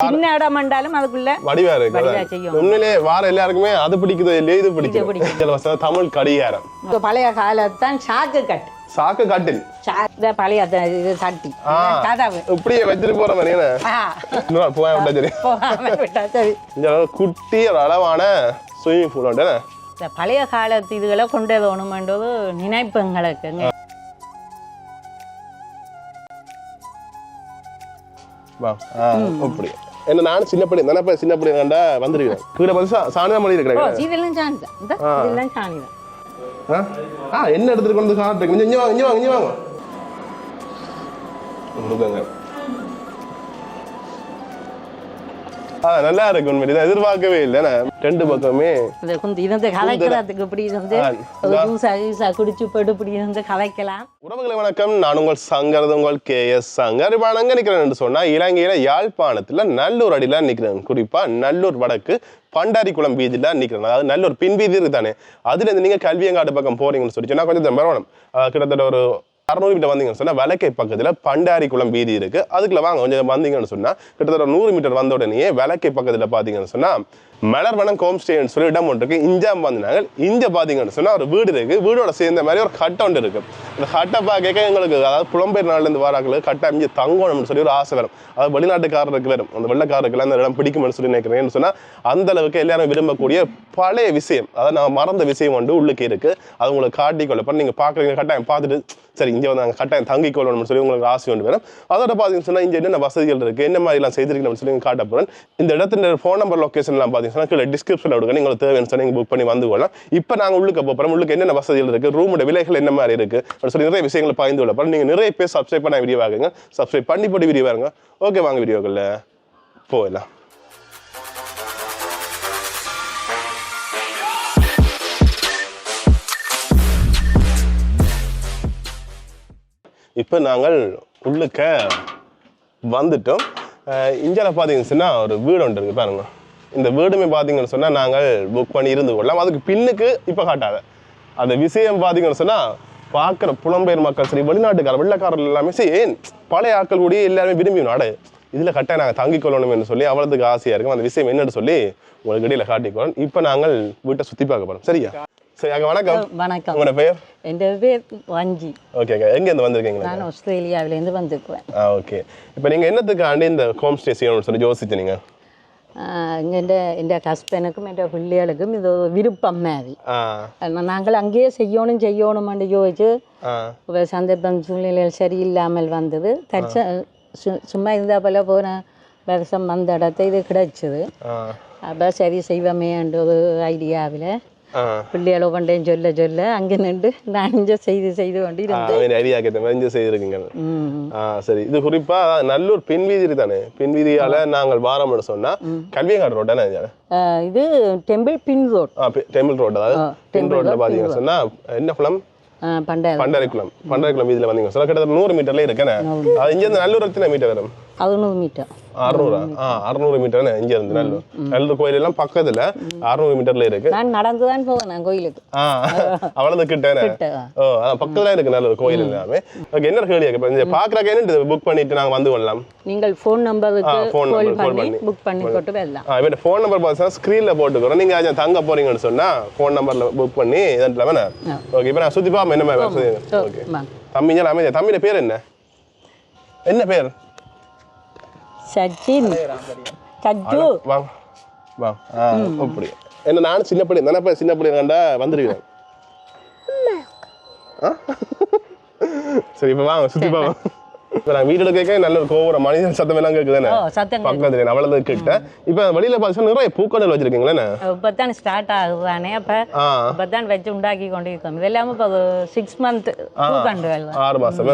சின்ன இடம் மண்டாலும் அதுக்குள்ள வடிவா இருக்கு. உண்மையிலே வார எல்லாருக்குமே அது பிடிக்குதோ இல்லையோ இது வசனம் தமிழ் கடிகாரம். பழைய காலத்தான் சாக்கு கட்டு. சாக்கு காட்டில். பழைய இது சட்டி. கதவு. இப்படியே வச்சுட்டு போற மாதிரி போய் விட்டா சரி. சரி. இந்த குட்டி ஒரு அளவான ஸ்விம்மிங் பூல் உண்டு? இந்த பழைய காலத்து இதுகளை கொண்டு வரணுமென்றது நினைப்பு எங்களுக்கு வா. ஆ, அப்படி என்ன நானும் சின்ன படி நினைப்ப சின்ன படி கண்டா வந்துருக்கேன் கீழே பார்த்து சாணிதான் மொழி ஓ இருக்கிறேன் இதெல்லாம் சாணி தான் இதெல்லாம் சாணி தான் ஆ? என்ன எடுத்துட்டு கொண்டு கொஞ்சம் இங்க வாங்க இங்க வாங்க இங்க வாங்க. ஆ நல்லா இருக்கு உண்மையிலே. இதை எதிர்பார்க்கவே இல்லை? ரெண்டு பக்கமே இருந்து கதைக்கிறதுக்கு இப்படி இருந்து ஜூஸா ஜூஸா குடிச்சு போட்டு இப்படி இருந்து கதைக்கலாம் உறவுகளை வணக்கம். நான் உங்கள் சங்கரது உங்கள் கே எஸ் சங்கர். இப்போ நான் எங்க நிற்கிறேன் என்று சொன்னா இலங்கையில யாழ்ப்பாணத்துல நல்லூர் அடியில நிற்கிறேன். குறிப்பா நல்லூர் வடக்கு பண்டாரிக்குளம் பீச்சில் நிற்கிறேன். அதாவது நல்லூர் பின் வீதி இருக்கு தானே அதுல இருந்து நீங்க கல்வியங்காடு பக்கம் போறீங்கன்னு சொல்லி சொன்னா கொஞ்சம் வரணும் கிட்டத்தட்ட ஒரு அறுநூறு மீட்டர் வந்தீங்கன்னு சொன்னா வலக்கை பண்டாரி பண்டாரிக்குளம் வீதி இருக்கு. அதுக்குள்ள வாங்க கொஞ்சம் வந்தீங்கன்னு சொன்னா கிட்டத்தட்ட நூறு மீட்டர் வந்த உடனே வலக்கை பக்கத்தில் பார்த்தீங்கன்னு சொன்னா மலர்வனம் ஹோம் ஸ்டேன்னு சொல்லி இடம் ஒன்று இருக்குது இஞ்சா வந்தாங்க இங்கே பார்த்தீங்கன்னு சொன்னால் ஒரு வீடு இருக்குது வீடோட சேர்ந்த மாதிரி ஒரு கட்டை ஒன்று இருக்குது அந்த கட்டை பார்க்க எங்களுக்கு அதாவது புலம்பெயர் நாள்லேருந்து வராங்களுக்கு கட்டை அமைஞ்சு தங்கணும்னு சொல்லி ஒரு ஆசை வரும். அதாவது வெளிநாட்டுக்காரருக்கு வரும். அந்த வெள்ளக்காரருக்குலாம் அந்த இடம் பிடிக்கும்னு சொல்லி நினைக்கிறேன்னு சொன்னால் அந்த அளவுக்கு எல்லாரும் விரும்பக்கூடிய பழைய விஷயம் அதாவது நான் மறந்த விஷயம் வந்து உள்ளுக்கு இருக்குது அது உங்களுக்கு காட்டிக்கொள்ள நீங்கள் பார்க்குறீங்க கட்டாயம் பார்த்துட்டு சரி இங்கே வந்து நாங்கள் கட்டாயம் தங்கி கொள்ளணும்னு சொல்லி உங்களுக்கு ஆசை ஒன்று வரும். அதோட பார்த்தீங்கன்னு சொன்னால் இங்கே என்னென்ன வசதிகள் இருக்குது என்ன மாதிரிலாம் செய்திருக்கணும்னு சொல்லி காட்ட போறேன். இந்த இடத்துல ஃபோன் நம்பர் லொகேஷன்லாம் பார்த்தீங்கன்னா கீழே டிஸ்கிரிப்ஷனில் விடுங்க. உங்களுக்கு தேவைன்னு சொல்லி புக் பண்ணி வந்து கொள்ளலாம். இப்போ நாங்கள் உள்ளுக்கு போகிறோம் உள்ளுக்கு என்னென்ன வசதிகள் இருக்குது ரூமோட விலைகள் என்ன மாதிரி இருக்குது அப்படின்னு சொல்லி நிறைய விஷயங்களை பாய்ந்து கொள்ள நீங்கள் நிறைய பேர் சப்ஸ்கிரைப் பண்ண விரிவாகுங்க சப்ஸ்கிரைப் பண்ணி போட்டு விரிவாருங்க ஓகே வாங்க வீடியோக்களில் போயிடலாம். இப்போ நாங்கள் உள்ளுக்க வந்துட்டோம். இந்தியாவில் பார்த்தீங்கன்னு சொன்னால் ஒரு வீடு ஒன்று இருக்குது பாருங்கள் இந்த வீடுமே பார்த்தீங்கன்னு சொன்னால் நாங்கள் புக் பண்ணி இருந்து கொள்ளலாம். அதுக்கு பின்னுக்கு இப்போ காட்டாத. அந்த விஷயம் பார்த்தீங்கன்னு சொன்னால் பார்க்குற புலம்பெயர் மக்கள் சரி வெளிநாட்டுக்கார வெள்ளக்காரர்கள் எல்லாமே சரி பழைய ஆட்கள் கூட எல்லாருமே விரும்பி நாடு இதில் கட்டாயம் நாங்கள் தங்கிக் கொள்ளணும்னு சொல்லி அவ்வளோத்துக்கு ஆசையாக இருக்கும். அந்த விஷயம் என்னன்னு சொல்லி உங்களுக்கு இடையில காட்டிக்கொள்ளணும் இப்போ நாங்கள் வீட்டை சுற்றி பார்க்க போகிறோம் சரியா? சரி அங்கே வணக்கம். வணக்கம். உங்களோட பெயர்? என் பேர் வஞ்சி. ஓகே எங்கேருந்து வந்திருக்கீங்களா நான் ஆஸ்திரேலியாவிலேருந்து வந்துக்குவேன் ஆ ஓகே இப்போ நீங்கள் என்னத்துக்காண்டி இந்த ஹோம் ஸ்டே செய்யணும்னு சொல்லி யோசிச்சீங்க இங்கே എൻ്റെ ഹസ്ബൻഡുക്കും എൻ്റെ പിള്ളേർക്കും ഇത് വിരുപ്പം മാതി ஆ நாங்கள் அங்கேயே செய்யணும் செய்யணுமென்று யோசிச்சு ஆ இப்போ சந்தர்ப்பம் சூழ்நிலைகள் சரியில்லாமல் வந்தது தற்ச சு- சும்மா இருந்தால் போல போன வருஷம் வந்த இடத்த இது கிடைச்சது ஆ அப்போ சரி செய்வோமேன்ற ஒரு ஐடியாவில் ஆ பிள்ளைகளோ கொண்டேன்னு சொல்ல சொல்ல அங்கே நின்று நான் செய்து செய்து கொண்டு இருந்தேன் ஐடியா கேட்ட மாதிரி இங்கே செய்திருக்கீங்க. ஆ சரி இது குறிப்பா நல்லூர் பின் வீதி தானே பின் வீதியால நாங்கள் வாரம்னு சொன்னா கல்வியங்காடு ரோட்டானே அஹ் இது டெம்பிள் பின் ரோட் டெம்பிள் ரோடு அதாவது பின் ரோட்ல பாத்தீங்கன்னு சொன்னா என்ன குளம் பண்ட பண்டரைக்குளம் பண்டரைக்குளம் வீதியில வந்தீங்க சொன்னா கிட்டத்தட்ட நூறு மீட்டர்ல இருக்கேனே அது இங்க இருந்து நல்லூர் எத்தனை மீட்டர் வரும் அறுநூறு மீட்டர். அறுநூறா? ஆ அறுநூறு மீட்டர் இங்க இருந்து நல்லூர் நல்லூர் கோயில் எல்லாம் பக்கத்துல அறுநூறு மீட்டர்ல இருக்கு. நான் நடந்து தான் போவேன் கோயிலுக்கு. ஆ அவ்வளவு கிட்டேனே? கிட்ட. ஓ பக்கத்துல இருக்கு நல்ல ஒரு கோயில் எல்லாமே. ஓகே என்ன கேள்வி இப்போ இந்த என்ன புக் பண்ணிட்டு நாங்க வந்து கொள்ளலாம்? நீங்கள் ஃபோன் நம்பருக்கு ஆ, phone கால் பண்ணி. புக் பண்ணி போட்டு வரலாம் ஆ இவன் ஃபோன் நம்பர் பார்த்தா ஸ்க்ரீன்ல போட்டுக்கிறோம். நீங்க அஞ்சா தங்க போறீங்கன்னு சொன்னா ஃபோன் நம்பர்ல புக் பண்ணி வேணா ஓகே இப்போ நான் சுத்தி பாப்போம் என்ன மாதிரி ஓகே. தம்பிங்க அமைதியா? தம்பியோட பேர் என்ன? என்ன பேர்? சச்சின். சச்சு வா வா. ஆ அப்படி என்ன நானும் சின்ன பிள்ளை நினைப்ப சின்ன பிள்ளை கண்டா வந்துருக்கேன் ஆ? சரி இப்போ வாங்க சுத்தி பாப்போம். இப்போ நான் வீடு கேட்க நல்ல ஒரு கோவர மனிதன் சத்தம் எல்லாம் கேட்குதானே சத்தம் பக்கத்துல அவ்வளவு கிட்ட இப்போ வெளியில பார்த்தீங்கன்னா நிறைய பூக்கடல் வச்சிருக்கீங்களே இப்போ தான் ஸ்டார்ட் ஆகுதானே. அப்போ இப்போ தான் வச்சு உண்டாக்கி கொண்டு இருக்கோம் இது எல்லாமே இப்போ சிக்ஸ் மந்த் பூக்கண்டு வெள்ளம் ஆறு மாசம்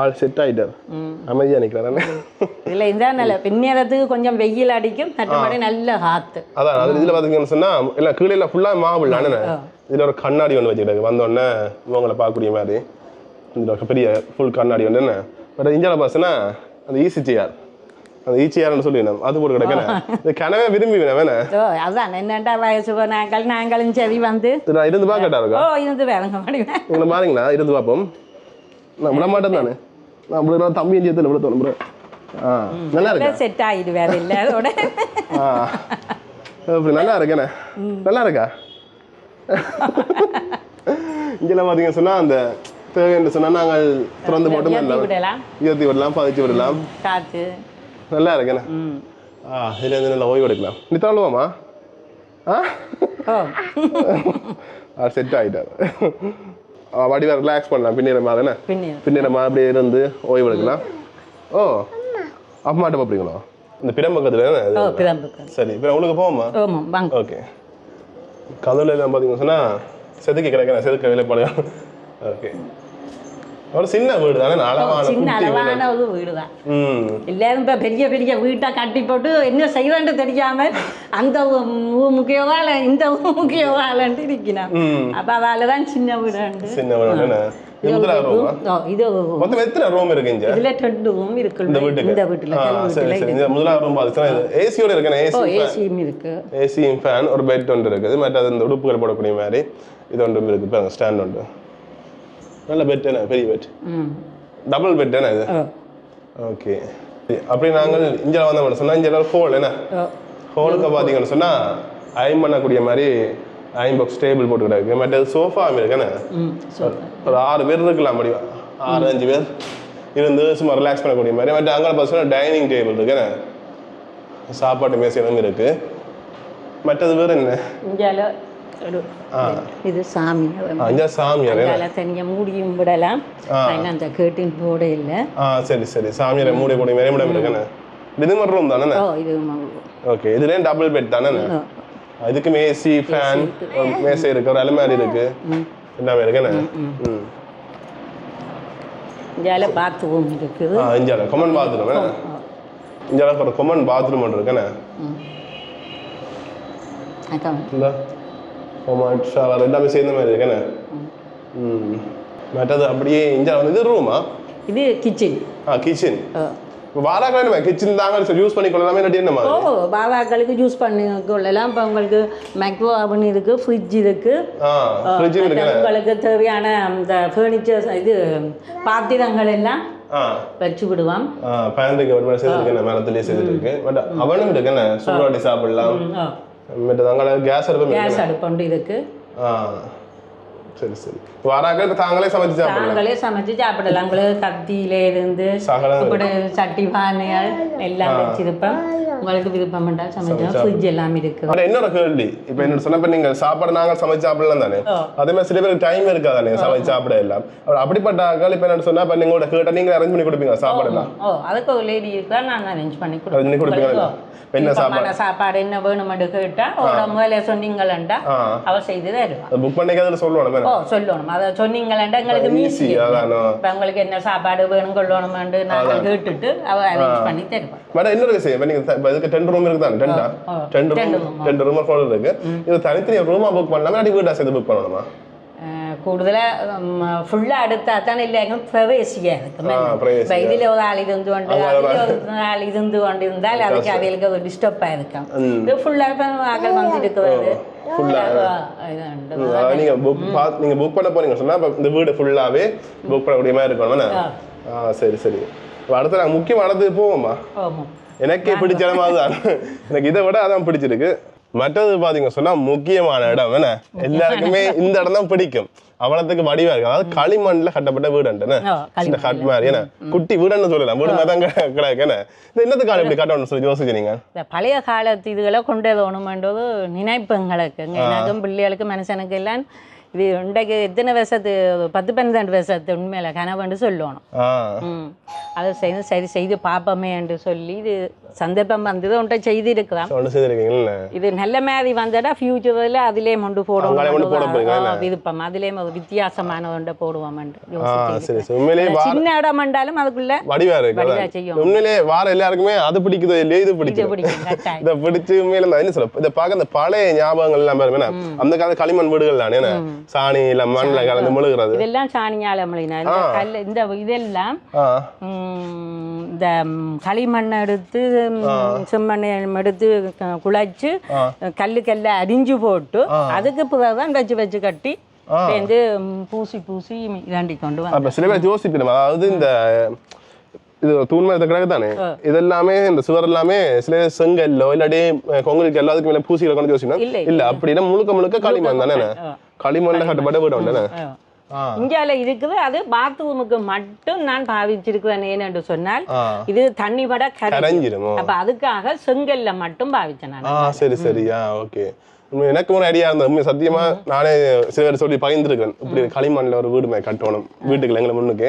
ஆள் செட் ஆயிட்டார். அமைதியா நிக்கிறாரு இதில் இந்த நல்ல. பின்னேரத்துக்கு கொஞ்சம் வெயில் அடிக்கும். மற்றபடி நல்ல காற்று அதான் அது இதுல பாத்தீங்கன்னு சொன்னா எல்லாம் கீழே எல்லாம் ஃபுல்லா அண்ணே இதுல ஒரு கண்ணாடி ஒன்று வச்சுக்கிட்டு வந்த உடனே இவங்களை பார்க்கக்கூடிய மாதிரி. இதுல பெரிய ஃபுல் கண்ணாடி ஒன்று என்ன? பட் இந்தியாவில் பார்த்தீங்கன்னா அந்த ஈசி சேர் அந்த ஈச்சியார்னு சொல்லி அது போட்டு கிடக்கேன் இந்த கனவே விரும்பி வேணே ஓ அதான் என்னண்டா வயசு போனாக்கள் நாங்களும் சரி வந்து. நான் இருந்து பார்க்கட்டா இருக்கா? ஓ இருந்து வேலைங்க முடியும் உங்களை பாருங்களா இருந்து பார்ப்போம். நான் விட மாட்டேன் தானே நான் விட தம்பி சேர்த்து விட தோணும் ஆ நல்லா இருக்கா? செட் ஆயிடுவார் இல்லை அதோட. ஆ அப்படி நல்லா இருக்கேண்ணே நல்லா இருக்கா? இங்கெல்லாம் பார்த்தீங்க சொன்னா அந்த தேவைன்னு சொன்னா நாங்கள் திறந்து போட்டு விடலாம் உயர்த்தி விடலாம் பதிச்சு விடலாம். காற்று நல்லா இருக்கேண்ணே. ஆ இதுல இருந்து நல்லா ஓய்வு எடுக்கலாம். நீ தள்ளுவாமா ஆ? அது செட் ஆகிட்டார் வடிவா ரிலாக்ஸ் பண்ணலாம். பின்னிடமா தானே பின்ன பின்னிடமா அப்படியே இருந்து ஓய்வு எடுக்கலாம். ஓ அம்மாட்ட பார்ப்பீங்களோ இந்த? பிறம்புக்கு சரி இப்போ உங்களுக்கு போவோமா? ஓகே. கதவுல எல்லாம் பார்த்தீங்கன்னு சொன்னால் செதுக்கி கிடக்கிறேன். செதுக்க வேலைப்பாளையம் ஓகே. ஒரு சின்ன வீடு தானே அளவான சின்ன அளவான ஒரு வீடு தான் எல்லாரும் இப்போ பெரிய பெரிய வீட்டை கட்டி போட்டு என்ன செய்வேன்னு தெரியாம அந்த ஊ முக்கியவா இல்லை இந்த ஊ முக்கியவாலன்ட்டு இருக்கிறான் ம். அப்போ அதால தான் சின்ன வீடு சின்ன வீடு இது ரூமா. மொத்தம் எத்தனை இருக்கு இங்க? இதுல ரெண்டு ரூம் இருக்கு இந்த வீட்டுக்கு? இந்த வீட்டுல சரி சரி. இந்த முதலாவது ரூம் ஏசியோட இருக்கேன் ஓ ஏசி ஏசியும் இருக்கு. ஏசி ஃபேன் ஒரு பெட் ஒன்று இருக்குது. மற்றது இந்த உடுப்புகள் போடக்கூடிய மாதிரி. இது ஒன்று இருக்குது. பாருங்க ஸ்டாண்ட் ஒன்று. நல்ல பெட் என்ன பெரிய பெட் டபுள் பெட் என்ன இது? ஓ ஓகே அப்படி நாங்கள் இங்கே வந்தோம்னு சொன்னால் இங்கே ஹோல் என்ன? ஹோலுக்கு பார்த்தீங்கன்னு சொன்னால் அயன் பண்ணக்கூடிய மாதிரி அயன் பாக்ஸ் டேபிள் போட்டு கிடக்கு. மற்றது சோஃபா சூப்பர் ஒரு ஆறு பேர் இருக்கலாம் முடியும் ஆறு அஞ்சு பேர் இருந்து சும்மா ரிலாக்ஸ் பண்ணக்கூடிய மாதிரி. மற்ற அங்கே பார்த்தீங்கன்னா டைனிங் டேபிள் இருக்குண்ணே சாப்பாட்டு மேசைகளும் இருக்கு. மற்றது வேறு என்ன? இது சாமி அஞ்சா சாமியார் தனியாக மூடியும் விடலாம் அந்த கேட்டின் போட இல்லை ஆ சரி சரி சாமியாரை மூடி கூடிய மாதிரி இடம் இருக்குண்ணே இது ஒரு ரூம் தானே ஓகே இதுலேயும் டபுள் பெட் தானே ஓ இதுக்கும் ஏசி ஃபேன் மேசை இருக்கு ஒரு அலுமாரி இருக்கு எல்லாமே இருக்குண்ணே ம் இங்கால பாத்ரூம் இருக்குது ஆ இஞ்சால கொமன் பாத்ரூம் இஞ்சால ஒரு கொமன் பாத்ரூம் ஒன்று இருக்குண்ணே அக்கா கொமன் ஷவர் எல்லாமே சேர்ந்த மாதிரி இருக்குண்ணே ம். மற்றது அப்படியே இஞ்சா வந்து இது ரூமா இது கிச்சன் ஆ கிச்சன் நம்ம கிச்சன் தாங்க யூஸ் பண்ணிக்கொள்ளலாமே இல்லாட்டி என்ன ஓ மாதிரி பாபாக்களுக்கு ஜூஸ் பண்ணி கொள்ளலாம். இப்போ உங்களுக்கு மைக்ரோ அவன் இருக்குது ஃப்ரிட்ஜ் இருக்குது இருக்குண்ணே உங்களுக்கு தேவையான அந்த ஃபர்னிச்சர்ஸ் இது பாத்திரங்கள் எல்லாம் வச்சு விடுவான் ஆ பேன் இருக்கு ஒரு மாதிரி செய்திருக்கேன் மேலத்துலேயே செய்திருக்கு பட் அவனும் இருக்குண்ணே சூடாட்டி சாப்பிடலாம். மற்றது அங்கே கேஸ் இருக்கு. கேஸ் அடுப்புண்டு இருக்கு ஆ. சரி சரி வாராக்கள் இப்போ தாங்களே சமைச்சு சாப்பிடலாம் நாங்களே சமைச்சு சாப்பிடலாம் உங்களுக்கு கத்தியில இருந்து இப்படி சட்டி பானைகள் எல்லாம் வச்சிருப்போம் உங்களுக்கு விருப்பம் என்றால் சமைச்சோம் ஃப்ரிட்ஜ் எல்லாம் இருக்குது ஆனா இன்னொரு கேள்வி இப்போ என்ன சொன்னப்ப நீங்க சாப்பாடு நாங்க சமைச்சு சாப்பிடலாம் தானே அதே மாதிரி சில பேருக்கு டைம் இருக்காதானே சமைச்சு சாப்பிட எல்லாம் அப்புறம் அப்படிப்பட்ட ஆட்கள் இப்போ என்ன சொன்னா இப்போ நீங்களோட கேட்ட நீங்க அரேஞ்ச் பண்ணி கொடுப்பீங்க சாப்பாடு எல்லாம் ஓ அதுக்கு ஒரு லேடி இருக்கா நான் அரேஞ்ச் பண்ணி கொடுப்பீங்களா? இப்ப என்ன விருப்பமான சாப்பாடு என்ன வேணுமென்று கேட்டா உங்களோட முதல்ல சொன்னீங்களா அவ செய்து தருவா புக் பண்ணிக்க அதில் சொல்லணும் ஓ சொல்லணும் அதை சொன்னீங்களா எங்களுக்கு ஈஸி இப்போ உங்களுக்கு என்ன சாப்பாடு வேணும் கொள்ளணுமென்று நாங்கள் கேட்டுட்டு அவ அரேஞ்ச் பண்ணி தருவா மேடம் இன்னொரு விஷயம் இப்போ நீங்கள் இதுக்கு டென் ரூம் இருக்குதான் டென்டா ஆ. Ten room ten room hall இருக்கு இது தனித்தனி ரூமா புக் பண்ணலாமா இல்லாட்டி வீட்டா சேர்த்து புக் பண்ணணுமா കൂടുതലാ ഫുള്ള് അടുത്താ തന്നെ ഇല്ലെങ്കിൽ പ്രവേശിക്കാതെ ആ, പ്രവേശിക്കുക. ഇപ്പൊ ഇതിൽ ഒരാൾ ഇരുന്ന് കൊണ്ട് അതിൽ ഒരാൾ ഇരുന്ന് കൊണ്ടിരുന്നാൽ அதுக்கு அவங்களுக்கு டிஸ்டர்ப் ஆயிருக்கும் இது ஃபுல்லாக ஆக்கள் வந்துருக்கிறது இதுண்டு அதாவது நீங்க புக் பார்த்து நீங்க புக் பண்ண போறீங்க சொன்னா அப்ப இந்த வீடு ஃபுல்லாவே புக் பண்ணக்கூடிய மாதிரி இருக்கணும் என்ன? ஆ சரி சரி இப்ப அடுத்து நாங்கள் முக்கியமானது போவோமா ஆமாம் எனக்கே பிடிச்ச இடம் அதுதான் எனக்கு இதை விட அதான் பிடிச்சிருக்கு மற்றது பாத்தீங்க சொன்னா முக்கியமான இடம் என்ன? எல்லாருக்குமே இந்த இடம் தான் பிடிக்கும். அவ்வளவுக்கு வடிவா இருக்கு. அதாவது களிமண்ல கட்டப்பட்ட வீடு என்ன இந்த ஹட் மாதிரி என்ன? குட்டி வீடுன்னு சொல்லலாம். வீடு தான் கிட- கிடக்கு என்ன? இது என்னத்துக்காக இப்படி கட்டணும்னு சொல்லி யோசிச்சு நீங்க? இந்த பழைய காலத்து இதுகளை கொண்டு வரணுமென்றது நினைப்பு எங்களுக்கு எனக்கும் பிள்ளைகளுக்கு மனுஷனுக்கு எல்லாம் சொல்லணும். ஆ. ம். அதை செய்து சரி செய்து பார்ப்போமே என்று சொல்லி இது சந்தர்ப்பம் வந்தது ஒன்றை செய்திருக்கலாம். ஒன்று செய்திருக்கீங்கல்ல இது நல்ல மாதிரி வந்தடா ஃபியூச்சரில் அதிலே கொண்டு அங்காலே கொண்டு போட போறீங்க, போடுவோம் விருப்பம். அதிலே ஒரு வித்தியாசமான ஒன்றை போடுவோம் சின்ன இடம் என்றாலும் அதுக்குள்ள வடிவா இருக்கு. செய்யும். உண்மையிலே வார எல்லாருக்குமே அது பிடிக்குதோ இல்லையோ இது பிடிக்கும். இதை பிடிச்சு உண்மையில நான் என்ன சொல்ல இதை பார்க்க இந்த பழைய ஞாபகங்கள் எல்லாம் பாருங்க? அந்த கால களிமண் வீடுகள் தானே என்ன சாணி இல்ல மண்ணில் கலந்து முழுகிறது. இதெல்லாம் சாணியால இந்த கல் இந்த இதெல்லாம் இந்த களிமண் எடுத்து ம், செம்மண்ணை எடுத்து குழைச்சு கல்லு கல்ல அரிஞ்சு போட்டு அதுக்கு பிறகுதான் வச்சு வச்சு கட்டி வந்து ம், பூசி பூசி இதாண்டி கொண்டு வந்து சில பேர் யோசிக்கணும். அதாவது இந்த இது தூண் மேல கிடக்கு தானே? இது எல்லாமே இந்த சுவர் எல்லாமே சில செங்கல்லோ இல்லாட்டி கொங்குரிக்கு கல்லோ அதுக்கு மேல பூசிகளை கொண்டு யோசிக்கணும். இல்லை, அப்படின்னா முழுக்க முழுக்க களிமண் தானே? களிமண்ல கட்டப்பட்ட வீடு உண்டு இந்தியால இருக்குது அது பாத்ரூமுக்கு மட்டும் நான் பாவிச்சிருக்கிறேன் ஏனென்று சொன்னால் இது தண்ணி பட கரை கரைஞ்சிரும்? அப்ப அதுக்காக செங்கல்ல மட்டும் பாவிச்சேன் சரி சரியா ஓகே. எனக்கு ஒரு ஐடியா இருந்தது. உண்மை சத்தியமா நானே சில பேர் சொல்லி பகிர்ந்துருக்கேன் இப்படி களிமண்ல ஒரு வீடு மாதிரி கட்டணும். வீட்டுக்குள்ள எங்களை முன்னுக்கு.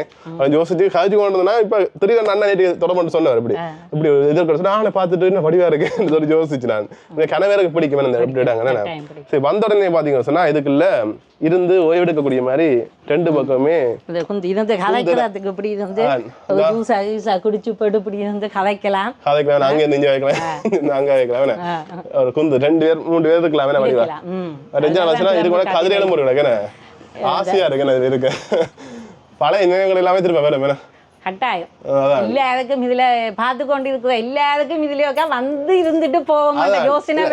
யோசிச்சு கழிச்சு கொண்டு வந்தா இப்ப திடீர்னு அண்ணன் நேற்று தொடர்பு சொன்னார் இப்படி. இப்படி எதிர்க்க நானே பார்த்துட்டு என்ன வடிவா இருக்கு? சொல்லி யோசிச்சு நான். இந்த கணவருக்கு பிடிக்கும். இந்த எப்படி விடாங்க கட்டாயம் பிடிக்கும். சரி வந்த உடனே பாத்தீங்கன்னு சொன்னா இதுக்குள்ள இருந்து ஓய்வெடுக்கக்கூடிய மாதிரி ரெண்டு பக்கமே இருந்து கதைக்கிறதுக்கு இப்படி இருந்து ஆ, ஒரு ஜூஸா ஜூஸா குடிச்சு போட்டு இப்படி இருந்து இங்கே வைக்கலாம். ஒரு குந்து. ரெண்டு பேர் மூணு பேர் இருக்கலாம். வேணா வடிவா இருக்கலாம். ம். ரெஞ்சா வச்சுனா இது கூட கதிரையிலும் ஒரு கிடக்குன ஆசையா இருக்குன்னு இது இருக்கு பழைய நினைவுகள் எல்லாமே திரும்ப வேற வேணா கட்டாயம். எல்லாருக்கும் இதுல பார்த்து கொண்டு இருக்கிற எல்லாருக்கும் இதுல உட்கா வந்து இருந்துட்டு போவோம் யோசனை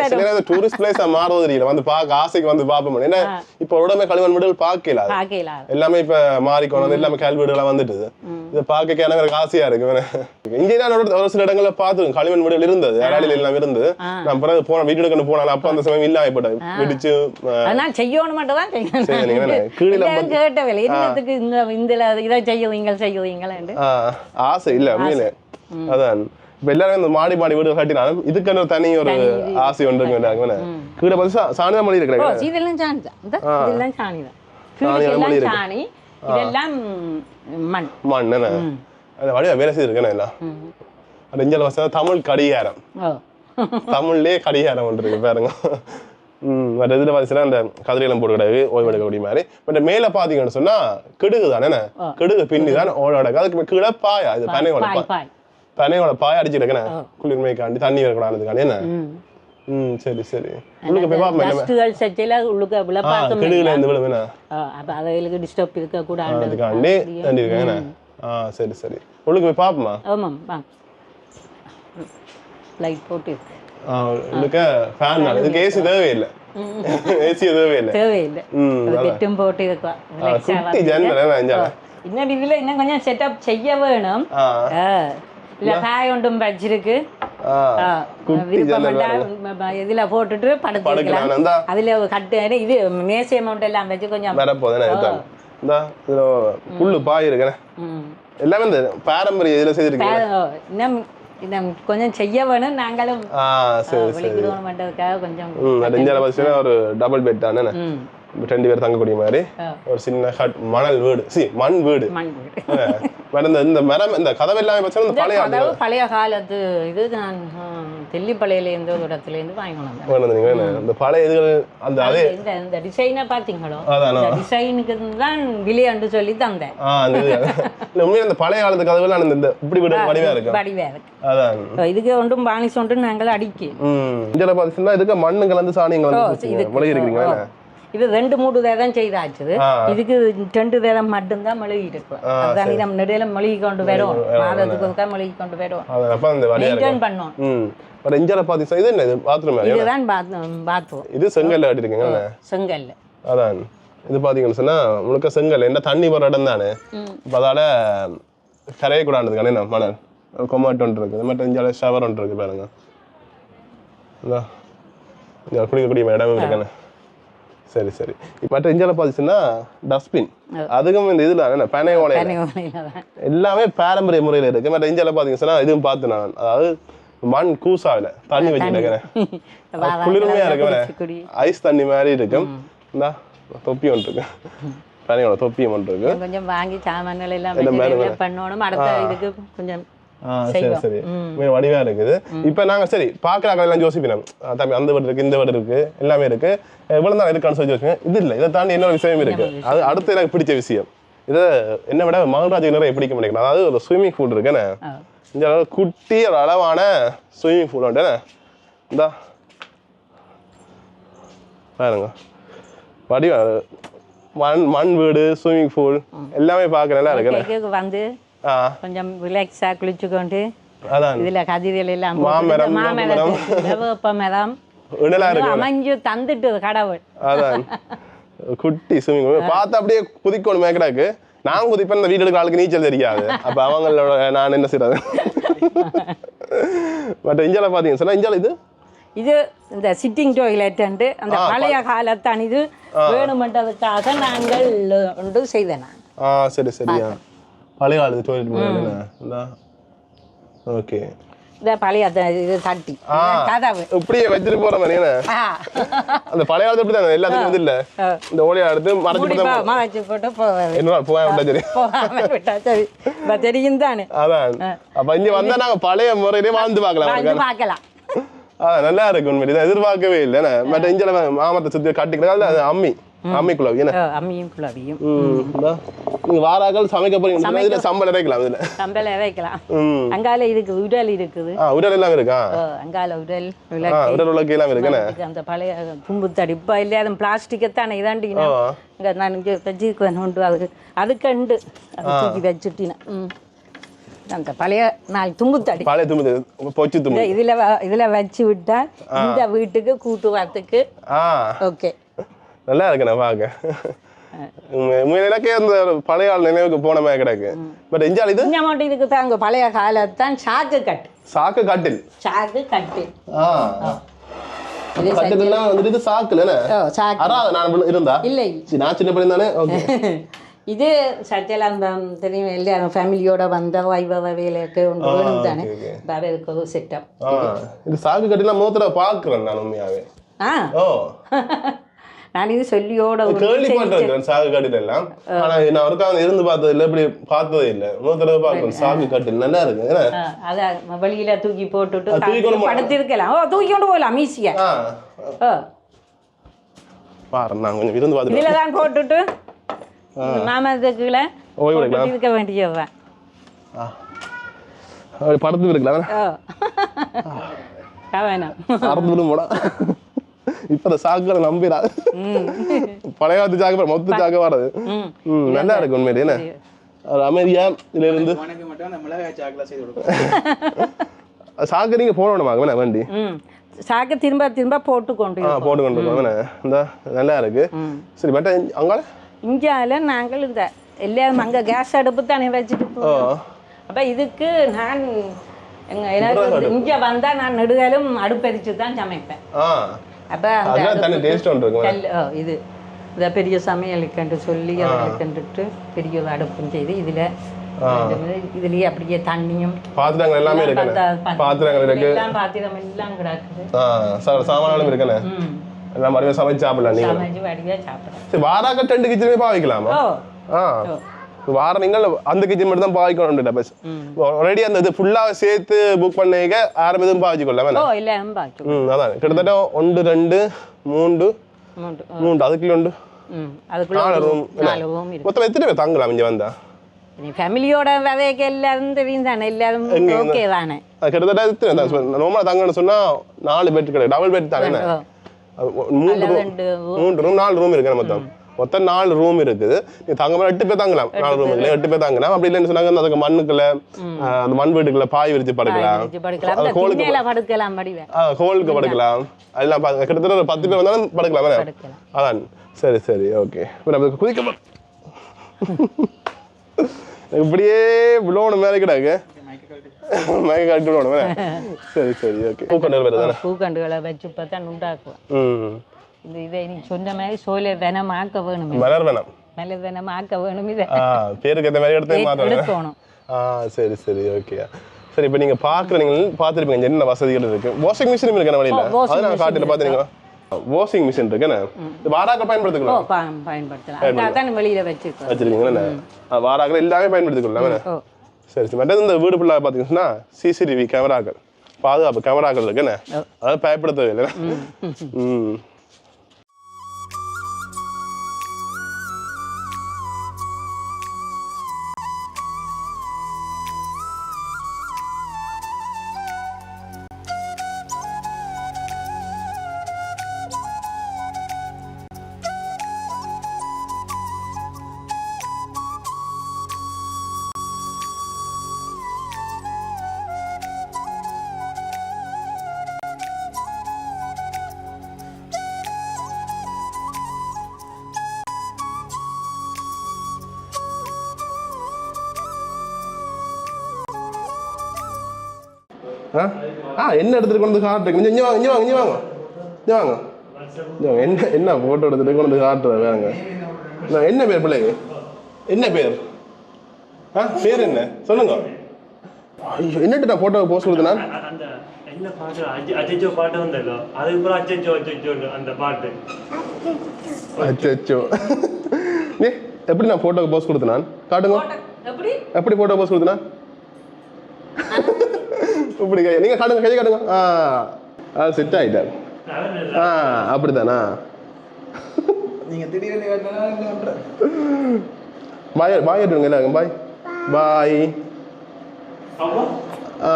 டூரிஸ்ட் பிளேஸா மாறுவது தெரியல. வந்து பார்க்க ஆசைக்கு வந்து பார்ப்போம். ஏன்னா இப்ப உடம்பே களிமண் வீடுகள் பார்க்கல. பார்க்கல எல்லாமே இப்ப மாறிக்கொண்டு எல்லாமே கல் வீடுகளா வந்துட்டுது இதை பார்க்க எனக்கு ஆசையா இருக்கு. இங்கே நான் ஒரு சில இடங்கள்ல பார்த்துருக்கேன் களிமண் வீடுகள் இருந்தது. அராலில எல்லாம் இருந்தது நான் பிறகு போன வீட்டு எடுக்கணும் போனாலும் அப்ப அந்த சமயம் இல்லாம போட்டேன் வெடிச்சு அதனால செய்யணும். மட்டும் தான் செய்யணும் கேட்டவில்லை. என்னத்துக்கு இந்த இந்த இதை செய்யுவீங்க செய்யுவீங்களேன்னு ஆஹ் ஆசை இல்ல உண்மையிலே. அதான். இப்ப எல்லாரும் இந்த மாடி மாடி வீடு கட்டினாலும் இதுக்குன்னு ஒரு தனி ஒரு ஆசை ஒன்று இருக்கு கீழே பார்த்து சாணிதான் மொழி இருக்கிறாங்க இதெல்லாம் சாணி தான். இந்த இதெல்லாம் சாணி தான். மொழி இருக்கு. சாணி இதெல்லாம் மண். மண் என்ன? அந்த வழியா வேலை செய்திருக்கேன் எல்லாம். அது வசதி தமிழ் கடிகாரம். தமிழ்லயே கடிகாரம் ஒன்று இருக்கு பாருங்க. மற்ற இதில் பார்த்தீங்கன்னா அந்த கதிரையெல்லாம் போட்டு கிடக்கு ஓய்வு எடுக்கக்கூடிய மாதிரி. பட் மேலே பார்த்தீங்கன்னு சொன்னா கெடுகு தானே கெடுகு பின்னி தான் ஓய்வு எடுக்க அதுக்கு கீழே பாயா இது பனையோட பாய் பனையோட பாய். அடிச்சிருக்கேன்? குளிர்மைக்காண்டி தண்ணி வரக்கூடாதுக்காண்டி என்ன? ம். சரி சரி. உள்ளுக்கு போய் பார்ப்போம் என்ன? டஸ்ட்டுகள் சச்சில உள்ளுக்க ஆ விழப்பாக்கம் கெடுகுல என்ன? அப்போ அதுகளுக்கு டிஸ்டர்ப் இருக்கக்கூடாது. அதுக்காண்டி தண்ணி இருக்கேன் என்ன? ஆ சரி சரி. உள்ளுக்கு போய் பார்ப்போமா ஆமாம் வாங்க லைட் போட்டு இருக்கு. உள்ளுக்க ஃபேன் இதுக்கு ஏசி தேவையில்லை. ஏசி தேவையில்லை. தேவையில்லை. ம் அது பெட்டும் போட்டு இருக்கலாம் இன்னும் இதுல இன்னும் கொஞ்சம் செட்டப் செய்ய வேணும். இல்ல காய் ஒன்றும் வச்சிருக்கு ஆ ஆ, குட்டி விருப்பம் ஜன்னல் வேண்டா, இதுல போட்டுட்டு படுத்துக்கலாம் படுக்கலாம் இந்தா. அதுல கட்டு இது மேசை அமௌண்ட் எல்லாம் வச்சு கொஞ்சம் வரப்போதானே இதுதான் இந்தா இதுல புல்லு பாய் இருக்கேன் ம். எல்லாமே இந்த பாரம்பரிய இதுல கொஞ்சம் செய்ய வேணும் நாங்களும். சரி கொஞ்சம் பார்த்தீங்கன்னா ஒரு டபுள் பெட் தானே? ரெண்டு பேர் தங்கக்கூடிய மாதிரி. ஒரு சின்ன ஹட் மணல் வீடு. சி மண் வீடு. மண் வீடு. வேற இந்த இந்த மரம் இந்த கதவு எல்லாமே பார்த்தீங்கன்னா இந்த பழைய அதாவது பழைய காலத்து இது நான் தெல்லிப்பளையிலேருந்து ஒரு இடத்துலேருந்து வேணும். இந்த பழைய இதுகள் அந்த அதே இந்த இந்த டிசைனை பார்த்தீங்களோ அதானோ டிசைனுக்கு தான் விளையாண்டு சொல்லி தந்தேன். ஆ அந்த உண்மையில இந்த பழைய காலத்து கதவுலாம் அந்த இந்த இப்படி வீடு வடிவா இருக்கும் வடிவா இருக்கு. அதான். இதுக்கு ஒன்றும் பானிஸ் ஒன்றும் நாங்கள் அடிக்கி இதில் பார்த்தீங்கன்னா இதுக்கு மண்ணு கலந்து சாணியம் கலந்து இது ரெண்டு மூணு தேதம் செய்தாச்சு. இதுக்கு ரெண்டு தேதம் மட்டும்தான் மொழிகி இருக்கு அதுதான் நம்ம நடுவில் மொழிகி கொண்டு வரும். மாதத்துக்கு ஒருக்கா மொழிகி கொண்டு வரும் இருக்கும். மெயின்டைன் பண்ணோம். ம். பட் இஞ்சால பார்த்தீங்கன்னா இது? என்ன? இது பாத்ரூம் இதுதான் பாத்ரூம் இது செங்கல்ல என்ன? செங்கல்ல அதான். இது பார்த்தீங்கன்னு சொன்னா முழுக்க செங்கல். என்ன தண்ணி வர இடம் தானே? அதால கரையக்கூடாதுக்கானே என்ன? மணல். கொமாட்டோ ஒன்று இருக்குது. மற்ற இஞ்சால ஷவர் ஒன்று இருக்கு பாருங்க. குடிக்கக்கூடிய இடமும் இருக்கானே சரி சரி. மற்ற இஞ்சால பார்த்துச்சுன்னா டஸ்ட்பின் அதுக்கும் இந்த இதுல என்ன பனை ஓலையில. எல்லாமே பாரம்பரிய முறையில் இருக்கு. மற்ற இந்தியாவில் பார்த்தீங்கன்னா இதுவும் பார்த்து நான் அதாவது மண் கூசாவில் தண்ணி வச்சுருக்கேன் குளிர்மையா இருக்கு குடி. ஐஸ் தண்ணி மாதிரி இருக்கும். இந்தா தொப்பி ஒன்று இருக்கு. பனையோட தொப்பியும் ஒன்று இருக்கு. கொஞ்சம் வாங்கி சாமான்கள் எல்லாம் பண்ணணும். அடுத்த இதுக்கு கொஞ்சம் சரி சரி. வடிவா இருக்குது. இப்போ நாங்க சரி பார்க்குறாங்க எல்லாம் யோசிப்பினோம் தம்பி அந்த வீடு இருக்கு இந்த வீடு இருக்கு எல்லாமே இருக்கு. இவ்வளவு தான் இருக்கான்னு சொல்லி யோசிப்பேன் இது இல்லை இதை தாண்டி இன்னொரு விஷயம் இருக்கு. அது அடுத்து எனக்கு பிடிச்ச விஷயம். இதை என்ன விட மகராஜ் நிறைய பிடிக்க மாட்டேங்கிறேன் அதாவது ஒரு ஸ்விம்மிங் பூல் இருக்குன்னு. இந்த அளவு குட்டி ஒரு அளவான ஸ்விம்மிங் பூல் உண்டு இந்தா. பாருங்க. வடிவம் அது மண் மண் வீடு ஸ்விம்மிங் பூல் எல்லாமே பார்க்க நல்லா கேக்கு வந்து கொஞ்சம் ரிலாக்ஸாக குளிச்சுக்கொண்டு அதான். இதுல கதிரியல் எல்லாம் மாமரம், மாமரம் வேப்ப மரம். இடலா இருக்கு. அமைஞ்சு தந்துட்டு கடவுள். அதான். குட்டி ஸ்விம்மிங் பார்த்தா அப்படியே குதிக்கணும் மேக்கடாக்கு. நான் குதிப்பேன் இந்த வீடு எடுக்கிற ஆளுக்கு நீச்சல் தெரியாது. அப்ப அவங்களோட நான் என்ன செய்யறது பட் இஞ்சால பாத்தீங்கன்னு சொன்னா இஞ்சால இது? இது இந்த சிட்டிங் டாய்லெட் அந்த பழைய காலத்தான் இது வேணுமென்றதுக்காக நாங்கள் ஒன்று செய்தேன் ஆ சரி சரியா. பழைய காலத்து டோய்லெட் ஓகே. இந்த பழைய த- இது தட்டி. இதுதான் கதவு. இப்படியே வச்சுட்டு போற மாதிரி என்ன? ஆ. அந்த பழைய இப்படி தானே எல்லாத்துக்கும் வந்து இல்ல. இந்த ஓலையை எடுத்து மறைச்சு மறைச்சு போட்டு என்ன போய் விட்டா சரி. போகாம விட்டா சரி. இப்ப தெரியும் தானே. அதான். அப்ப இங்க வந்தா நாங்க பழைய முறையிலே வாழ்ந்து பார்க்கலாம் பார்க்கலாம். நல்லா இருக்கு உண்மையிலே. எதிர்பார்க்கவே இல்லை பட் இஞ்சல மாமரத்தை சுத்தி கட்டிக்கிறாங்க அது அம்மி. அம்மிக்குள்ள என்ன? ஓ, அம்மியும் குழவியும். நீங்க வாராக்கள் சமைக்க போறீங்க. இதுல சம்பளம் இறைக்கலாம் இதுல. கம்பல வைக்கலாம் ம். அங்கால இருக்குது உடல் இருக்குது. ஆ உடல் எல்லாம் இருக்கா? அங்கால உடல் ஆ விளக்கு. உடல் உலக்கு எல்லாம் இதுக்கு அந்த பழைய தும்புத்தடி இப்போ இல்லாத பிளாஸ்டிக்கைத்தானே இதாண்டினா ஆ. இங்கே நான் இங்கே வச்சுக்குவேன் உண்டு. அதுக்கு அதுக்கண்டு அது தூக்கி வச்சுட்டினேன் ம். அந்த பழைய நாள் தும்புத்தடி பழைய தும்பு பொச்சு தும்பு இதில் இதில் வச்சு விட்டா இந்த வீட்டுக்கு கூட்டு வரத்துக்கு ஆ. ஓகே. நல்லா இருக்குண்ணே பார்க்க. உண்மை- எனக்கே அந்த பழைய ஆள் நினைவுக்கு போன மாதிரி கிடக்கு. பட் இஞ்சால் இது? மட்டும் இதுக்கு தான் அங்கே பழைய காலத்தான் சாக்கு கட்டு. சாக்கு கட்டில். சாக்கு கட்டு ஆ. கட்டிலாம் வந்துட்டு இது சாக்கு. இல்லைண்ணே அறாத நான் இருந்தா? இல்லை நான் சின்ன பையன் தானே? ஓகே. இது சத்தியலாந்தம் தெரியும் எல்லாரும் ஃபேமிலியோட வந்த வைபவ வேலைக்கு ஒன்று வேணும் தானே? ஒரு செட்டப் இது சாக்கு கட்டிலாம் மூத்தர பார்க்குறேன் நான் உண்மையாவே. ஆ. ஓ. நான் இது சொல்லியோட கேள்விப்பட்டிருக்கேன் சாகு கட்டில் எல்லாம் ஆனா நான் ஒருக்கா வந்து இருந்து பார்த்தது இல்லை இப்படி பார்த்ததே இல்லை. மூத்தர பார்க்கணும் சாகு கட்டில் நல்லா இருக்கு என்ன? ஆ, அத வெளியில தூக்கி போட்டுட்டு படுத்திருக்கலாம். ஓ தூக்கி கொண்டு போகலாம் ஈஸியா ஆ. ஓ பாரு நான் கொஞ்சம் இருந்து பார்த்துட்டு இதில் தான் போட்டுட்டு ஓய்வு எடுக்கலாம். இருக்க அப்படி படுத்து இருக்கலாம் ஓ கவனம். அறந்து விடும் போடா இப்ப இந்த சாக்குகளை நம்பிடா. பழைய காலத்து சாக்கு பாரு, மொத்த சாக்கு வராது நல்லா இருக்கு உண்மையிலே என்ன? ஒரு அமைதியா இதுல இருந்து அந்த சாக்கு நீங்க போடணுமா வேணா வண்டி? ம். சாக்கு திரும்ப திரும்ப போட்டு கொண்டு ஆ போட்டு கொண்டு இந்த நல்லா இருக்கு. சரி பட் அங்கால? இந்தியாவில் நாங்கள் இந்த எல்லாரும் அங்கே கேஸ் அடுப்பு தானே வச்சுட்டு அப்போ இதுக்கு நான் எங்க எனக்கு இங்கே வந்தால் நான் நெடுகாலும் அடுப்பெரிச்சு தான் சமைப்பேன். ஆ. அப்போ அந்த இது. இந்த பெரிய சமையலுக்கண்டு சொல்லி அவளுக்குண்டுட்டு பெரிய ஒரு அடுப்பும் செய்து இதில் இதுலயே அப்படியே தண்ணியும் பாத்திரங்கள் எல்லாமே இருக்கு பத்தா- பாத்திரங்கள் இருக்கு. எல்லாம் பாத்திரம் எல்லாம் கிடக்குது. ஆ சா- சாமான்களும் இருக்குண்ணே ம். எல்லாம் மறுபடியும் சமைச்சு சாப்பிடலாம் நீங்க சமைச்சு சரி வாராக்க ரெண்டு கிச்சனுமே பாவிக்கலாமா? ஆ. வார நீங்கள் அந்த கிச்சன் மட்டும் தான் பாவிக்கணும் பஸ். ஆல்ரெடி அந்த இது ஃபுல்லாக சேர்த்து புக் பண்ணிக்க ஆரம்பி எதுவும் பாவிச்சுக்கொள்ள ஓ இல்லை பாக்கி ம் அதான். கிட்டத்தட்ட ஒன்று ரெண்டு மூன்று. மூன்று அதுக்குள்ள உண்டு நாலு ரூம் நாலு ரூம் இருக்கு. மொத்தம் எத்தனை பேர் தங்கலாம் இங்கே வந்தா? ஃபேமிலியோட விதைக்கு எல்லாரும் தெரியும் தானே எல்லாரும் ஓகே தானே. அது கிட்டத்தட்ட எத்தனை தான் நார்மலாக தங்கணும்னு சொன்னா நாலு பெட் கிடையாது டபுள் பெட் தானே? ரூம் மூன்று ரூம் நாலு ரூம் இருக்கு மொத்தம்? மொத்தம் நாலு ரூம் இருக்குது. நீ தங்க எட்டு பேர் தங்கலாம். நாலு ரூம் இல்லை எட்டு பேர் தங்கலாம். அப்படி இல்லைன்னு சொன்னாங்க. அதுக்கு மண்ணுக்குள்ள அந்த மண் வீட்டுக்குள்ள பாய் விரிச்சு படுக்கலாம். ஹோலுக்கு படுக்கலாம் அதெல்லாம் பாருங்க. கிட்டத்தட்ட ஒரு பத்து பேர் வந்தாலும் படுக்கலாம் அதான். சரி சரி. ஓகே. நம்ம குதிக்க இப்படியே விழோணும் மேலே கிடாக்கு மயக்க காட்டி என்ன? சரி சரி. ஓகே. தானே? பூக்கண்டுகளை வச்சு பார்த்தா உண்டாக்குவேன் ம். இந்த இதை நீ சொன்ன மாதிரி சோலை வெனமாக்க வேணும் மலர் வேணாம் மேலே வெனமாக்க வேணும் இதை பேருக்கு ஏற்ற மாதிரி இடத்தையும் மாற்றணும் ஆ சரி சரி ஓகே சரி இப்போ நீங்கள் பார்க்குற நீங்கள் பார்த்துருப்பீங்க என்ன வசதிகள் இருக்கு வாஷிங் மிஷினும் இருக்கு நம்ம வழியில் அது நான் காட்டில் பார்த்துருங்க வாஷிங் மிஷின் இருக்குண்ணே ஓ பயன்படுத்திக்கலாம் பயன்படுத்தலாம் அதுக்காக தான் வெளியில் வச்சுருக்கோம் வச்சிருக்கீங்களா வாராக்கள் எல்லாமே பயன்படுத்திக்கலாம் சரி சரி மற்றது இந்த வீடு ஃபுல்லாக பார்த்தீங்கன்னா சிசிடிவி கேமராக்கள் பாதுகாப்பு கேமராக்கள் இருக்குண்ணே அதாவது பயப்பட தேவையில்லை ம் ஆ? ஆ என்ன எடுத்துட்டு கொண்டு வந்து காட்டுறீங்க? கொஞ்சம் இங்கே வாங்க இங்கே வாங்க இங்கே வாங்க. இங்கே வாங்க. இங்க. என்ன என்ன ஃபோட்டோ எடுத்துட்டு கொண்டு வந்து வேறங்க நான் என்ன பேர் பிள்ளைங்க என்ன பேர்? ஆ பேர் என்ன? சொல்லுங்க. ஐயோ என்னட்டு நான் ஃபோட்டோ போஸ்ட் கொடுத்தேன் என்ன பாட்டு அஜி அஜிஜோ பாட்டு வந்தല്ലോ அதுக்கப்புறம் அச்சோ அச்சோ அந்த பாட்டு அச்சோ ஏ எப்படி நான் ஃபோட்டோக்கு போஸ்ட் கொடுத்தேன் நான்? காட்டுங்க. எப்படி? எப்படி ஃபோட்டோ போஸ்ட் கொடுத்தேன் இப்படி கை நீங்கள் காட்டுங்க கையை காட்டுங்க. ஆ அது செட் ஆகிட்டார் ஆ அப்படிதானா நீங்க திடீர்னு பாய் பாய் எடுங்க எல்லாருக்கும் பாய். பாய். ஆ.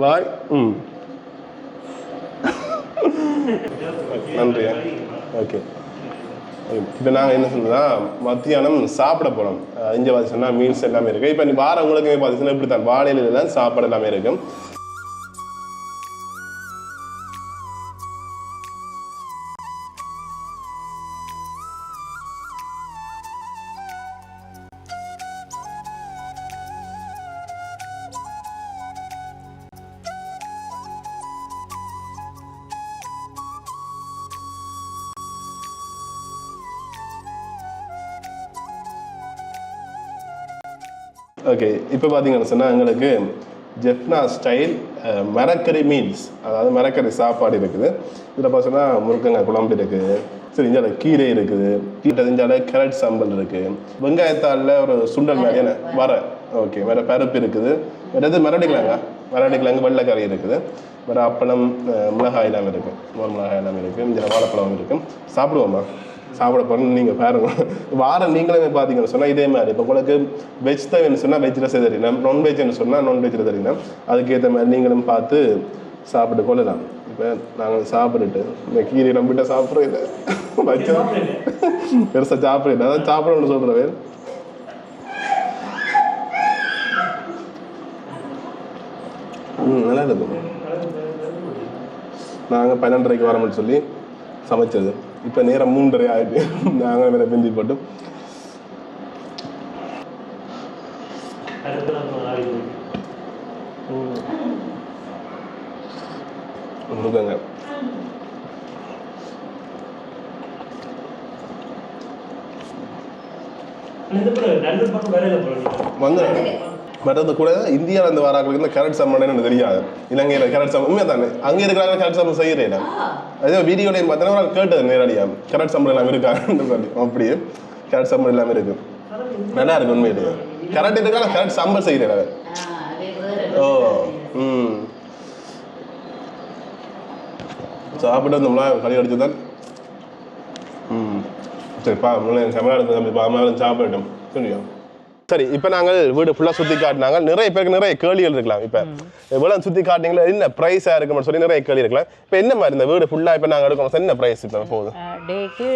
பாய். ம். நன்றியா? ஓகே. இப்போ நாங்கள் என்ன சொல்லுன்னா மத்தியானம் சாப்பிட போகிறோம் இங்கே பார்த்தீங்கன்னா மீல்ஸ் எல்லாமே இருக்குது இப்போ நீ வாரவங்களுக்கு பார்த்தீங்கன்னா இப்படி தான் வாழையில தான் சாப்பாடு எல்லாமே இருக்கும் ஓகே இப்போ பார்த்தீங்கன்னு சொன்னால் எங்களுக்கு ஜெஃப்னா ஸ்டைல் மரக்கறி மீல்ஸ் அதாவது மரக்கறி சாப்பாடு இருக்குது. இதில் பார்த்தீங்கன்னா முருங்கங்காய் குழம்பு இருக்குது சரி இஞ்சால கீரை இருக்குது. கீரை இஞ்சால கேரட் சாம்பல் இருக்குது வெங்காயத்தாளில் ஒரு சுண்டல் மாதிரி என்ன? வர ஓகே வேறு பருப்பு இருக்குது. வேறு எது மரடிக்கலாங்க மரடிக்கலாங்க வெள்ளைக்கறி இருக்குது. வேறு அப்பளம் மிளகாய் எல்லாம் இருக்குது மோர் மிளகாய் எல்லாம் இருக்குது இஞ்சால வாழைப்பழம் இருக்குது சாப்பிடுவோமா? சாப்பிட போகிறோம் நீங்கள் பாருங்க. வாரம் நீங்களே பார்த்தீங்கன்னு சொன்னால் இதே மாதிரி. இப்போ உங்களுக்கு வெஜ் வேணும் சொன்னால் வெஜ்ஜில் செய்ய தெரியணும் நான்வெஜ்னு சொன்னால் நான்வெஜ்ஜில் தெரியணும் அதுக்கேற்ற மாதிரி நீங்களும் பார்த்து சாப்பிட்டு கொள்ளலாம். இப்போ நாங்கள் சாப்பிட்டுட்டு இந்த கீரை நம்பிட்ட சாப்பிட்றோம் இல்லை வச்சு பெருசாக சாப்பிட்றேன் அதான் சாப்பிடணும்னு சொல்கிறேன் ம் நல்லா இருக்கும் நாங்கள் பன்னெண்டரைக்கு வரோம்னு சொல்லி சமைச்சது. இப்போ நேரம் மூன்றரை ஆயிட்டு. நாங்கள் வேற பிந்தி போட்டு. நம்ம பட் அது மற்றது கூட இந்தியாவில் இருந்து வராங்களுக்கு இந்த கேரட் சாப்பாடு எனக்கு தெரியாது. இலங்கையில் கேரட் சாப்பாடு உண்மையாக தானே அங்கே இருக்கிறாங்க கேரட் சாப்பாடு செய்கிறேன் அதே வீடியோலையும் பார்த்தோன்னா நான் கேட்டது நேரடியாக கேரட் சாப்பாடு எல்லாம் இருக்கான்னு சொல்லி. அப்படியே கேரட் சாப்பாடு எல்லாமே இருக்கு. நல்லா இருக்கு உண்மையிலேயே. கேரட் இருக்கா கேரட் சாம்பார் செய்கிறேன் ஓ ம். சாப்பிட்டு வந்தோம்னா களி அடிச்சு தான். ம். சரிப்பா கேமரா எடுத்து தம்பி பாமாலும் சாப்பிடட்டும். சரியா சரி இப்போ நாங்கள் வீடு ஃபுல்லாக சுற்றி காட்டினாங்க. நிறைய பேருக்கு நிறைய கேள்விகள் இருக்கலாம் இப்போ. இவ்வளோ சுற்றி காட்டினீங்களா? என்ன ப்ரைஸாக இருக்கும்னு சொல்லி நிறைய கேள்வி இருக்கலாம். இப்போ என்ன மாதிரி இந்த வீடு ஃபுல்லாக இப்போ நாங்கள் எடுக்கணும் என்ன ப்ரைஸ் இப்போ போகுது? டேக்கு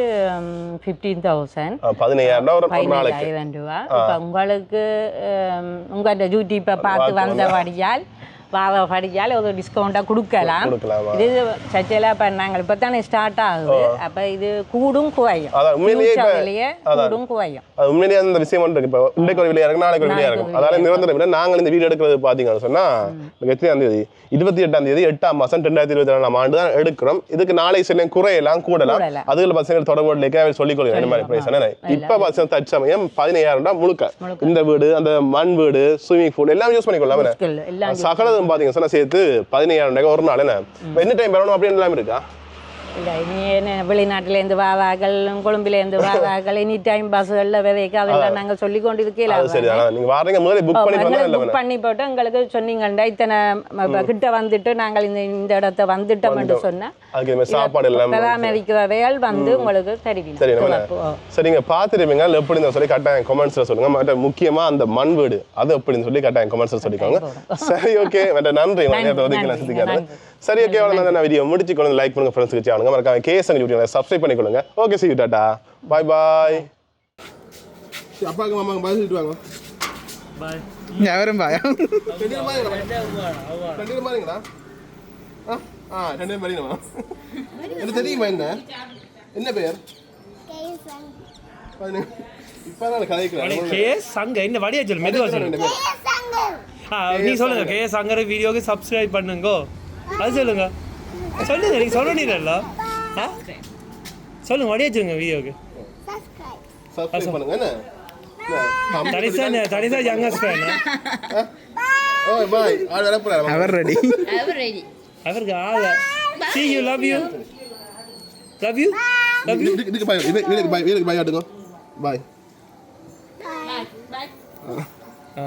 ஃபிஃப்டீன் தௌசண்ட் பதினையாயிரம் ஒரு நாளைக்கு. ரூபா இப்போ உங்களுக்கு உங்களோட யூடியூப்பை பார்த்து வந்தபடியால் வாதபடியால் ஒரு டிஸ்கவுண்ட்டாக கொடுக்கலாம். இது சச்சலா இப்போ நாங்கள் இப்போ தானே ஸ்டார்ட் ஆகுது. அப்போ இது கூடும் குவையும். கூடும் குவையும். உண்மையிலேயே அந்த விஷயம் இருக்கு. இப்போ இன்றைக்கு ஒரு விலையா இருக்கும் நாளைக்கு ஒரு விலையா இருக்கும். அதால நிரந்தரம். இல்லை நாங்கள் இந்த வீடு எடுக்கிறது பார்த்தீங்கன்னு சொன்னால் எத்தனாம் தேதி? இருபத்தி எட்டாம் தேதி எட்டாம் மாதம் ரெண்டாயிரத்தி இருபத்தி ரெண்டாம் ஆண்டு தான் எடுக்கிறோம். இதுக்கு நாளை சில குறையலாம் கூடலாம். அதுல பசங்க தொடர்பு சொல்லிக் கொள்ளுங்க இந்த மாதிரி பிரைஸ் என்ன இப்போ பசங்க தற்சமயம் பதினையாயிரம் ரூபாய் முழுக்க. இந்த வீடு அந்த மண் வீடு ஸ்விமிங் பூல் எல்லாம் யூஸ் பண்ணிக்கொள்ளலாம் என்ன? சகலதும் பார்த்தீங்க சொன்னா சேர்த்து பதினையாயிரம் ரூபாய் ஒரு நாள் என்ன? என்ன டைம் வரணும் அப்படின்னு எல்லாம் இருக்கா? வெளிநாட்டிலேருந்து வாவாக்கள் கொழும்பிலேருந்து வாவாக்கள் எனி டைம் பஸ்களில் விதைக்கு அதெல்லாம் நாங்கள் சொல்லி கொண்டு புக் பண்ணி போட்டு எங்களுக்கு சொன்னீங்கண்டா இத்தனை கிட்ட வந்துட்டு நாங்கள் இந்த இந்த இடத்த வந்துட்டோம் என்று சொன்னா அதுக்கு மாதிரி சாப்பாடு எல்லாம் பராமரிக்கிறவையால் வந்து உங்களுக்கு தெரிவிக்கும் சரி நம்ம சரிங்க பார்த்துருப்பீங்க. அதில் எப்படின்னு சொல்லி கட்டாயம் கமெண்ட்ஸில் சொல்லுங்க. மற்ற முக்கியமா அந்த மண் வீடு அது எப்படின்னு சொல்லி கட்டாயம் கமெண்ட்ஸில் சொல்லிக்கோங்க. சரி ஓகே மற்ற நன்றி. நேரத்தை ஒதுக்கி நான் சுத்திக்காது சரி ஓகே அவ்வளோ நான் வீடியோ முடிச்சு கொண்டு லைக் பண்ணுங்க ஃப்ரெண்ட்ஸுக்கு சேனலுங்க மறக்காம கேஎஸ் யூடியூப் சப்ஸ்கிரைப் பண்ணிக்கொள்ளுங்க. Okay see tata bye bye அப்பாவுக்கு மாமாக்கு பாய் சொல்லிட்டு வாங்க. பாய் அவரும் பாயா ரெண்டு பேரும் பாருங்களா ஆ ரெண்டு பேரும் எனக்கு தெரியுமா என்ன? என்ன பேர் பதினேழு. இப்போ நான் கதைக்கிறேன். கே சங்க என்ன வடியா சொல்லு மெதுவா சொல்லு ஆ நீ சொல்லுங்க. கே சங்கர் வீடியோக்கு சப்ஸ்கிரைப் பண்ணுங்க. அது சொல்லுங்க. சொல்லுங்க நீங்க சொல்லணும்ல ஆ? சொல்லுங்க வடியா சொல்லுங்க வீடியோக்கு. சப்ஸ்கிரைப் பண்ணுங்க. என்ன? தனிசா தனிசா யங்கஸ்ட் ஃபேன் ஓ பாய். ஆள் வர போறாரு அவர் ரெடி அவருக்கு ஆள see you love you. Love you. Love you. இதுக்கு இதுக்கு பாய் இது இதுக்கு பாய் இதுக்கு பாய் ஆட்டுங்க பாய் ஆ